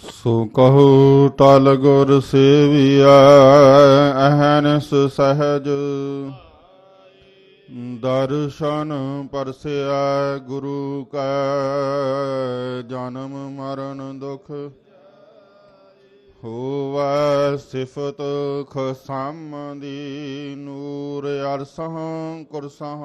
ਸੋ ਕਹੋ ਤਲ ਗੁਰ ਸੇਵੀਐ, ਅਹਨਸ ਸਹਜ। ਦਰਸ਼ਨ ਪਰਸਿਆ ਗੁਰੂ ਕੈ, ਜਨਮ ਮਰਨ ਦੁਖ ਹੋਵੈ, ਸਿਫਤ ਖਸਮ ਦੀ ਨੂਰ ਅਰਸਹ ਕੁਰਸਹ।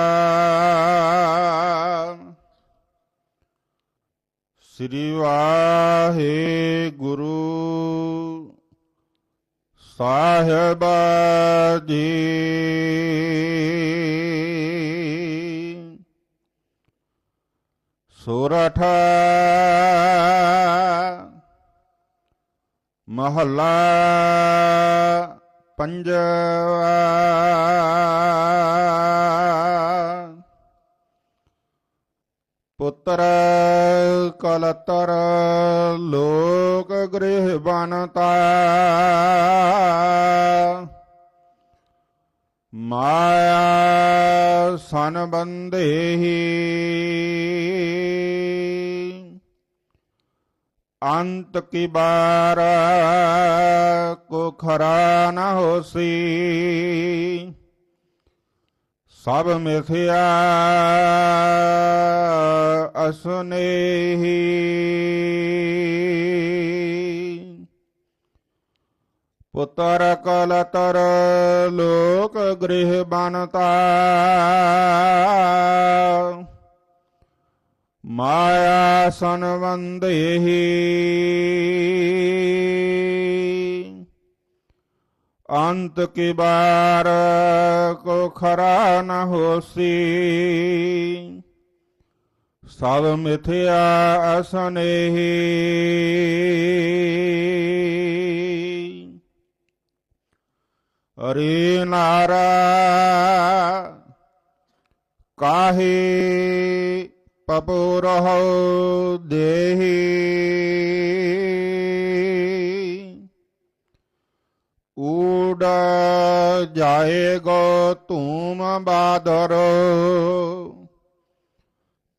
ਸ੍ਰੀ ਵਾਹਿਗੁਰੂ। ਸਾਹਿਬ ਜੀ। ਸੋਰਠ ਮਹੱਲਾ ਪੰਜਵਾ। ਪੁੱਤਰ ਕਲਤਰ ਲੋਕ ਗ੍ਰਹਿ ਬਨਤਾ ਮਾਇਆ ਸਨ ਬੰਦੇਹੀ ਅੰਤ ਕੀ ਬਾਰ ਕੋ ਖਰਾ ਨ ਹੋਸੀ ਸਭ ਮਿਥਿਆ ਅਸਨੇਹੀ। ਪੁੱਤਰ ਕਲਤਰ ਲੋਕ ਗ੍ਰਹਿ ਬਨਤਾ ਮਾਇਆ ਸੰਵੰਦੇਹੀ ਅੰਤ ਕੀ ਬਾਰ ਕੋ ਖਰਾ ਨ ਹੋਸੀ। ਸਭ ਮਿਥਿਆ ਅਸਨੇਹੀ ਅਰੇ ਨਾਰਾ ਕਾਹੇ ਪਪੋ ਰਹੋ ਦੇਹੀ? ਊੜ ਜਾਏਗੋ ਧੂਮ ਬਾਦਰ।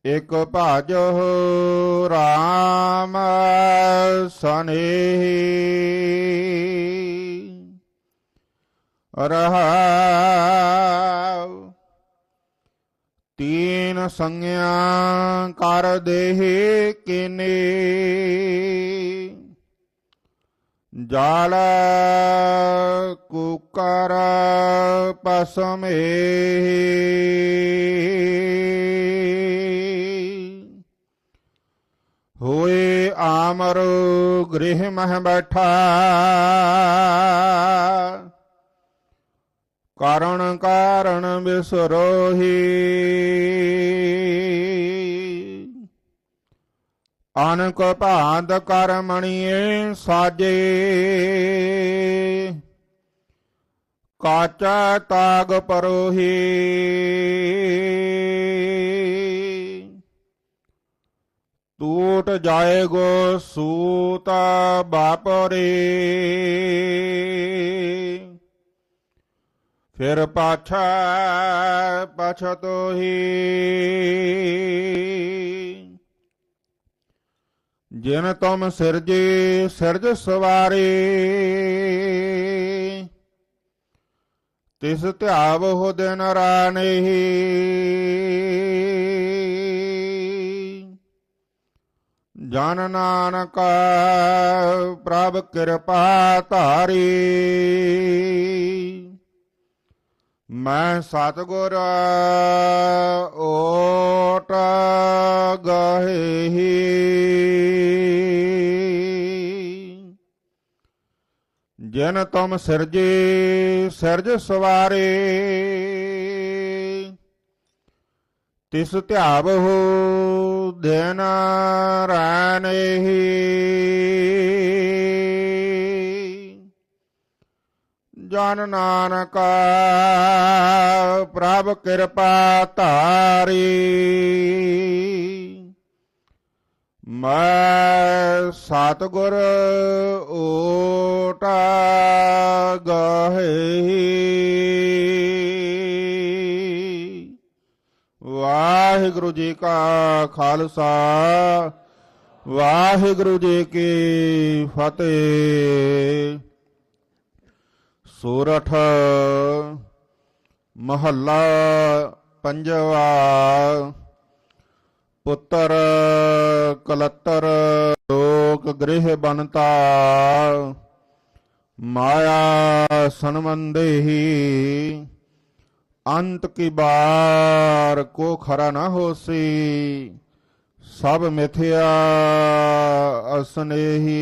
ਇਕ ਭਾਜੋ ਰਾਮ ਸਨੇਹੀ ਰਹਾਉ। ਤੀਨ ਸੰਗਿਆ ਕਰ ਦੇਹ ਕਿਨੇ। ਜਾਲ ਕੁਕਰ ਪਸਮੇ ਹੋਏ ਆਮਰ ਗ੍ਰਹਿ ਮਹਿ ਬੈਠਾ। ਕਾਰਣ ਕਾਰਣ ਬਿਸਰੋਹੀ। ਅਨਕ ਭਾਂਤ ਕਰਮਣੀਏ ਸਾਜੇ। ਕਾਚਾ ਤਾਗ ਪਰੋਹੀ। ਟੂਟ ਜਾਏਗੋ ਸੂਤ ਬਾਪਰੇ। ਫਿਰ ਪਾਛਾ ਪਛਤੋਹੀ ਜਿਨ ਤੁਮ ਸਿਰਜੇ, ਸਿਰਜ ਸਵਾਰੇ। ਤਿਸ ਧਿਆਵਹੁ ਦਿਨ ਰਾਨੇਹੀ ਜਨ ਨਾਨਕ ਪ੍ਰਭ ਕਿਰਪਾ ਧਾਰੀ। ਮੈਂ ਸਤਗੁਰ ਓਟ ਗਾਹੇ। ਜਿਨ ਤੁਮ ਸਿਰਜੇ, ਸਿਰਜ ਸਵਾਰੇ। ਤਿਸ ਧਿਆਵਹੁ ਦਿਨ ਰਾਨੇਹੀ ਜਨ ਨਾਨਕ ਪ੍ਰਭ ਕਿਰਪਾ ਧਾਰੀ। ਮੈਂ ਸਤਗੁਰ ਓਟਾ ਗਾਹੇ। ਵਾਹਿਗੁਰੂ ਜੀ ਕਾ ਖਾਲਸਾ, ਵਾਹਿਗੁਰੂ ਜੀ ਕੀ ਫਤਿਹ। ਸੂਰਠ ਮਹੱਲਾ ਪੰਜਵਾ, ਪੁੱਤਰ ਕਲਤਰ ਲੋਕ ਗ੍ਰਹਿ ਬਨਤਾ ਮਾਇਆ ਸੰਬੰਧੇਹੀ ਅੰਤ ਕੀ ਬਾਰ ਕੋ ਖਰਾ ਨਾ ਹੋਸੀ ਸਭ ਮਿਥਿਆ ਅਸਨੇਹੀ।